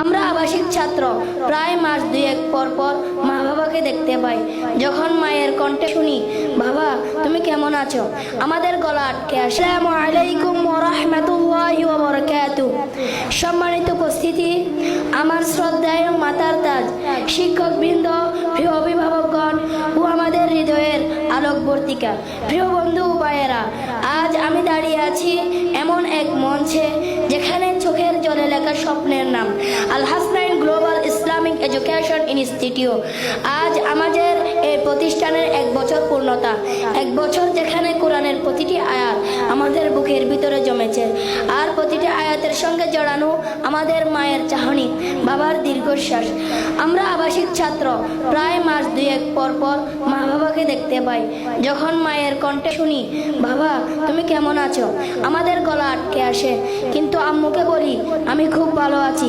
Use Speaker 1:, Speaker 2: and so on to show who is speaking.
Speaker 1: আমরা আবাসিক ছাত্র। প্রায় মাস দুয়েক পর পর মা বাবাকে দেখতে পাই। যখন মায়ের কণ্ঠে শুনি, বাবা, তুমি কেমন আছো? আমাদের গলা আটকে আসে সম্মানিত উপস্থিতি, আমার শ্রদ্ধায় মাতার তাজ, শিক্ষকবৃন্দ, প্রিয় অভিভাবকগণ ও আমাদের হৃদয়ের আলোকবর্তিকা। প্রিয় বন্ধু উপায়েরা আজ আমি দাঁড়িয়ে আছি এমন এক মঞ্চে চোখের জলে লেখা স্বপ্নের নাম। Al Hasnain global Islamic education institute আজ আমাদের এই প্রতিষ্ঠানের এক বছর পূর্ণতা। এক বছর যেখানে কোরআনের প্রতিটি আয়াত আমাদের বুকের ভিতরে জমেছে। আর প্রতিটি আয়াতের সঙ্গে জড়ানো আমাদের মায়ের চাহনি। বাবার দীর্ঘশ্বাস। আমরা আবাসিক ছাত্র, প্রায় মাস দুই এক পর পর মা বাবাকে দেখতে পাই। যখন মায়ের কণ্ঠে শুনি, বাবা, তুমি কেমন আছো? আমাদের গলা আটকে আসে। কিন্তু আম্মুকে বলি, আমি খুব ভালো আছি।